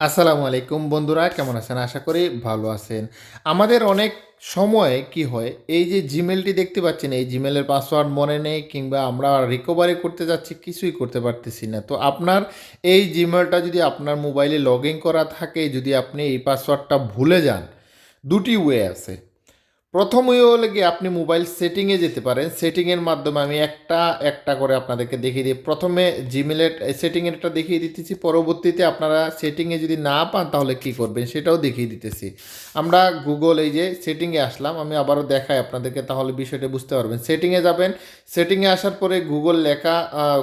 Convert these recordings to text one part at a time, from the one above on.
আসসালামু আলাইকুম বন্ধুরা, কেমন আছেন? আশা করি ভালো আছেন। আমাদের অনেক সময় কি হয়, এই যে জিমেলটি দেখতে পাচ্ছেন, এই জিমেলের পাসওয়ার্ড মনে নেই কিংবা আমরা রিকভারি করতে যাচ্ছি, কিছুই করতে পারতেছি না। তো আপনার এই জিমেলটা যদি আপনার মোবাইলে লগ করা থাকে, যদি আপনি এই পাসওয়ার্ডটা ভুলে যান, দুটি ওয়ে আছে। প্রথম ওয়ে হলে গিয়ে আপনি মোবাইল সেটিংয়ে যেতে পারেন। সেটিংয়ের মাধ্যমে আমি একটা একটা করে আপনাদেরকে দেখিয়ে দিই। প্রথমে জিমেলের সেটিংয়েরটা দেখিয়ে দিতেছি। পরবর্তীতে আপনারা সেটিংয়ে যদি না পান, তাহলে কি করবেন সেটাও দেখিয়ে দিতেছি। আমরা গুগল এই যে সেটিংয়ে আসলাম। আমি আবারও দেখাই আপনাদেরকে, তাহলে বিষয়টা বুঝতে পারবেন। সেটিংয়ে যাবেন। সেটিংয়ে আসার পরে গুগল লেখা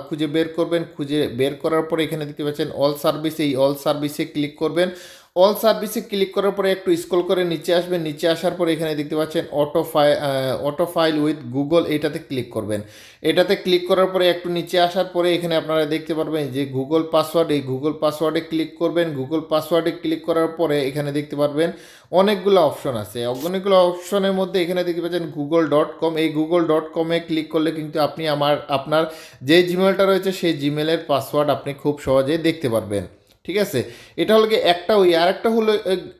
খুঁজে বের করবেন। খুঁজে বের করার পরে এখানে দেখতে পাচ্ছেন অল সার্ভিস এই অল সার্ভিসে ক্লিক করবেন। অল সার্ভিসে ক্লিক করার পরে একটু স্ক্রল করে নিচে আসবেন, নিচে আসার পরে এখানে দেখতে পাচ্ছেন auto file auto file with Google এটাতে ক্লিক করবেন। এটাতে ক্লিক করার পরে একটু নিচে আসার পরে এখানে আপনারা দেখতে পারবেন যে গুগল পাসওয়ার্ড এই গুগল পাসওয়ার্ডে ক্লিক করবেন। গুগল পাসওয়ার্ডে ক্লিক করার পরে এখানে দেখতে পারবেন অনেকগুলো অপশন আছে। অনেকগুলো অপশনের মধ্যে এখানে দেখতে পাচ্ছেন গুগল ডট কম এই গুগল ডট কমে ক্লিক করলে কিন্তু আপনি আমার, আপনার যে জিমেলটা রয়েছে, সেই জিমেলের পাসওয়ার্ড আপনি খুব সহজেই দেখতে পারবেন। ঠিক আছে? এটা হলো গিয়ে একটা ওয়ে আর একটা হলো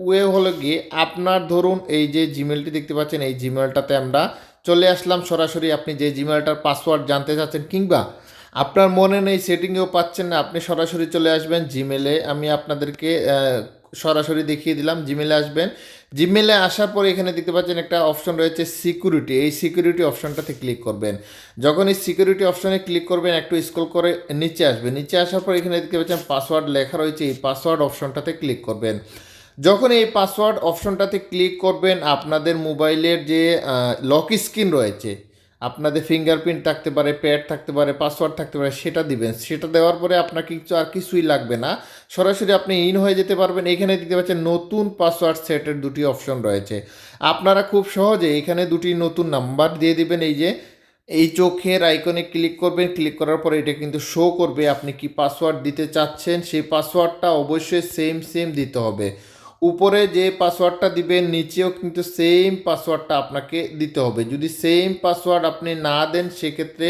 ওয়ে হলো গিয়ে আপনার ধরুন এই যে জিমেলটি দেখতে পাচ্ছেন, এই জিমেলটাতে আমরা চলে আসলাম। সরাসরি আপনি যে জিমেলটার পাসওয়ার্ড জানতে চাচ্ছেন কিংবা আপনার মনে নেই সেটিংয়েও পাচ্ছেন না, আপনি সরাসরি চলে আসবেন। জিমেলে আমি আপনাদেরকে সরাসরি দেখিয়ে দিলাম জিমেলে আসবেন। জিমেলে আসার পরে এখানে দেখতে পাচ্ছেন একটা অপশন রয়েছে সিকিউরিটি এই সিকিউরিটি অপশনটাতে ক্লিক করবেন। যখন এই সিকিউরিটি অপশনে ক্লিক করবেন, একটু স্ক্রল করে নিচে আসবেন। নিচে আসার পর এখানে দেখতে পাচ্ছেন পাসওয়ার্ড লেখা রয়েছে, এই পাসওয়ার্ড অপশনটাতে ক্লিক করবেন। যখন এই পাসওয়ার্ড অপশনটাতে ক্লিক করবেন, আপনাদের মোবাইলের যে লক স্ক্রিন রয়েছে আপনাদের ফিঙ্গারপ্রিন্ট থাকতে পারে প্যাড থাকতে পারে পাসওয়ার্ড থাকতে পারে, সেটা দিবেন। সেটা দেওয়ার পরে আপনার কিছু আর কিছুই লাগবে না। সরাসরি আপনি ইন হয়ে যেতে পারবেন। এখানে দিতে পাচ্ছেন নতুন পাসওয়ার্ড সেটের দুটি অপশন রয়েছে। আপনারা খুব সহজে এখানে দুটি নতুন নাম্বার দিয়ে দিবেন। এই যে, এই চোখের আইকনে ক্লিক করবেন। ক্লিক করার পরে এটা কিন্তু শো করবে আপনি কি পাসওয়ার্ড দিতে চাচ্ছেন। সেই পাসওয়ার্ডটা অবশ্যই সেম সেম দিতে হবে। উপরে যে পাসওয়ার্ডটা দিবেন, নিচেও কিন্তু সেম পাসওয়ার্ডটা আপনাকে দিতে হবে। যদি সেম পাসওয়ার্ড আপনি না দেন, সেক্ষেত্রে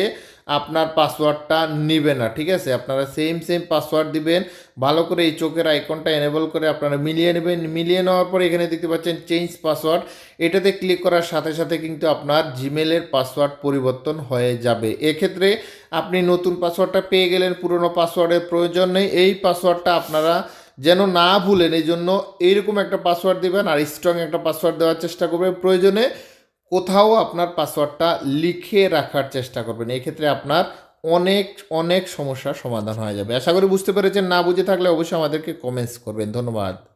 আপনার পাসওয়ার্ডটা নিবে না, ঠিক আছে? আপনারা সেম সেম পাসওয়ার্ড দিবেন। ভালো করে এই চোখের আইকনটা এনেবল করে আপনারা মিলিয়ে নেবেন। মিলিয়ে নেওয়ার পরে এখানে দেখতে পাচ্ছেন চেঞ্জ পাসওয়ার্ড এটাতে ক্লিক করার সাথে সাথে কিন্তু আপনার জিমেলের পাসওয়ার্ড পরিবর্তন হয়ে যাবে। এক্ষেত্রে আপনি নতুন পাসওয়ার্ডটা পেয়ে গেলেন, পুরনো পাসওয়ার্ডের প্রয়োজন নেই। এই পাসওয়ার্ডটা আপনারা যেন না ভুলেন এই জন্য এইরকম একটা পাসওয়ার্ড দেবেন আর স্ট্রং একটা পাসওয়ার্ড দেওয়ার চেষ্টা করবেন। প্রয়োজনে কোথাও আপনার পাসওয়ার্ডটা লিখে রাখার চেষ্টা করবেন। এক্ষেত্রে আপনার অনেক অনেক সমস্যার সমাধান হয়ে যাবে। আশা করি বুঝতে পেরেছেন। না বুঝে থাকলে অবশ্যই আমাদেরকে কমেন্টস করবেন। ধন্যবাদ।